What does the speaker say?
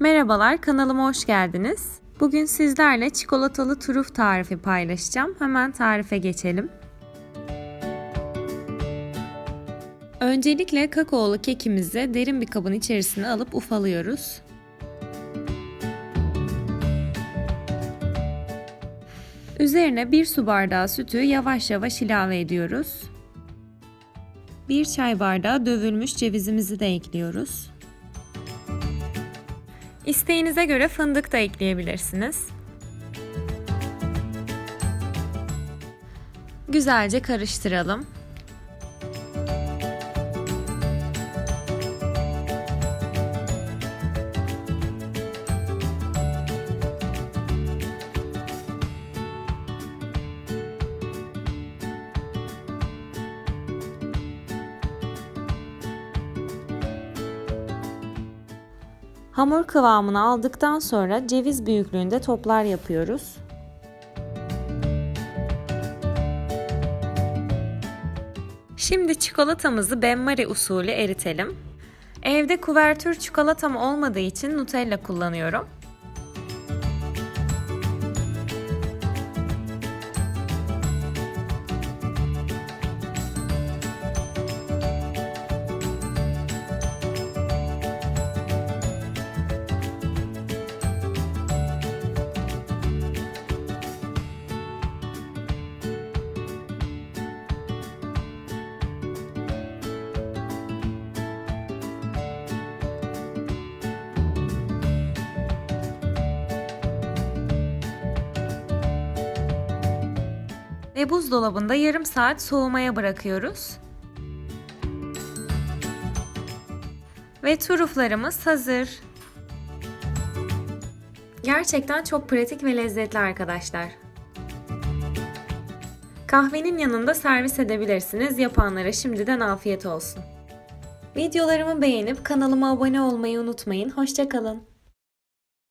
Merhabalar, kanalıma hoş geldiniz. Bugün sizlerle çikolatalı turuf tarifi paylaşacağım. Hemen tarife geçelim. Öncelikle kakaolu kekimizi derin bir kabın içerisine alıp ufalıyoruz. Üzerine bir su bardağı sütü yavaş yavaş ilave ediyoruz. Bir çay bardağı dövülmüş cevizimizi de ekliyoruz. İsteğinize göre fındık da ekleyebilirsiniz. Güzelce karıştıralım. Hamur kıvamını aldıktan sonra ceviz büyüklüğünde toplar yapıyoruz. Şimdi çikolatamızı benmari usulü eritelim. Evde kuvertür çikolatam olmadığı için Nutella kullanıyorum. Ve buzdolabında yarım saat soğumaya bırakıyoruz. Ve turuflarımız hazır. Gerçekten çok pratik ve lezzetli arkadaşlar. Kahvenin yanında servis edebilirsiniz. Yapanlara şimdiden afiyet olsun. Videolarımı beğenip kanalıma abone olmayı unutmayın. Hoşçakalın.